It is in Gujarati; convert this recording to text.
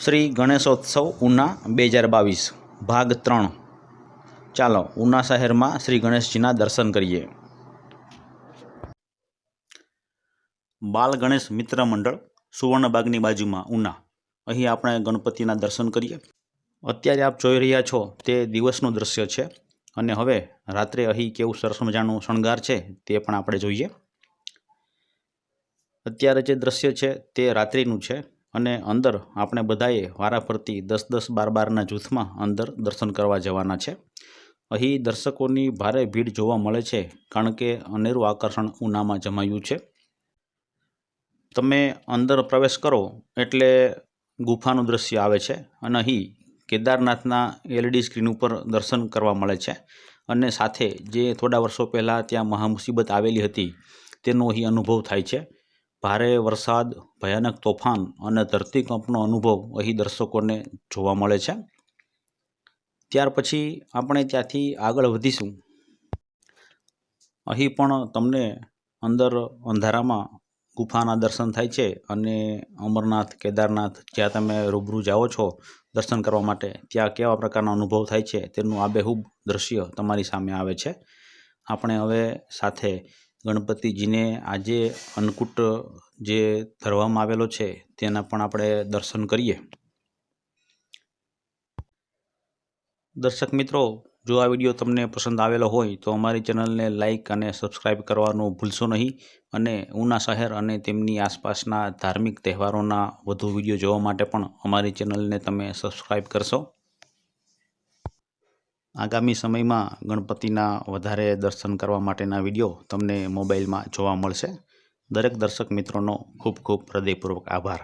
શ્રી ગણેશોત્સવ ઉના બે હજાર બાવીસ ભાગ ત્રણ. ચાલો, ઉના શહેરમાં શ્રી ગણેશજીના દર્શન કરીએ. બાલ ગણેશ મિત્ર મંડળ, સુવર્ણબાગની બાજુમાં ઉના. અહીં આપણે ગણપતિના દર્શન કરીએ. અત્યારે આપ જોઈ રહ્યા છો, તે દિવસનું દૃશ્ય છે. અને હવે રાત્રે અહીં કેવું સરસ મજાનું શણગાર છે, તે પણ આપણે જોઈએ. અત્યારે જે દ્રશ્ય છે, તે રાત્રિનું છે. અને અંદર આપણે બધાએ વારાફરતી દસ દસ બાર બારના જૂથમાં અંદર દર્શન કરવા જવાના છે. અહીં દર્શકોની ભારે ભીડ જોવા મળે છે, કારણ કે અનેરું આકર્ષણ ઉનામાં જમાયું છે. તમે અંદર પ્રવેશ કરો એટલે ગુફાનું દ્રશ્ય આવે છે અને અહીં કેદારનાથના એલઈડી સ્ક્રીન ઉપર દર્શન કરવા મળે છે. અને સાથે જે થોડા વર્ષો પહેલાં ત્યાં મહામુસીબત આવેલી હતી, તેનો અહીં અનુભવ થાય છે. ભારે વરસાદ, ભયાનક તોફાન અને ધરતીકંપનો અનુભવ અહીં દર્શકોને જોવા મળે છે. ત્યાર પછી આપણે ત્યાંથી આગળ વધીશું. અહીં પણ તમને અંદર અંધારામાં ગુફાના દર્શન થાય છે અને અમરનાથ, કેદારનાથ જ્યાં તમે રૂબરૂ જાઓ છો દર્શન કરવા માટે, ત્યાં કેવા પ્રકારનો અનુભવ થાય છે તેનું આબેહૂબ દ્રશ્ય તમારી સામે આવે છે. આપણે હવે સાથે ગણપતિજીને આજે અન્નકૂટ જે ધરવામાં આવેલો છે, તેના પણ આપણે દર્શન કરીએ. દર્શક મિત્રો, જો આ વીડિયો તમને પસંદ આવેલો હોય, તો અમારી ચેનલને લાઇક અને સબસ્ક્રાઇબ કરવાનું ભૂલશો નહીં અને ઉના શહેર અને તેમની આસપાસના ધાર્મિક તહેવારોના વધુ વીડિયો જોવા માટે પણ અમારી ચેનલને તમે સબસ્ક્રાઇબ કરશો. આગામી સમયમાં ગણપતિના વધારે દર્શન કરવા માટેના વીડિયો તમને મોબાઈલમાં જોવા મળશે. દરેક દર્શક મિત્રોનો ખૂબ ખૂબ હૃદયપૂર્વક આભાર.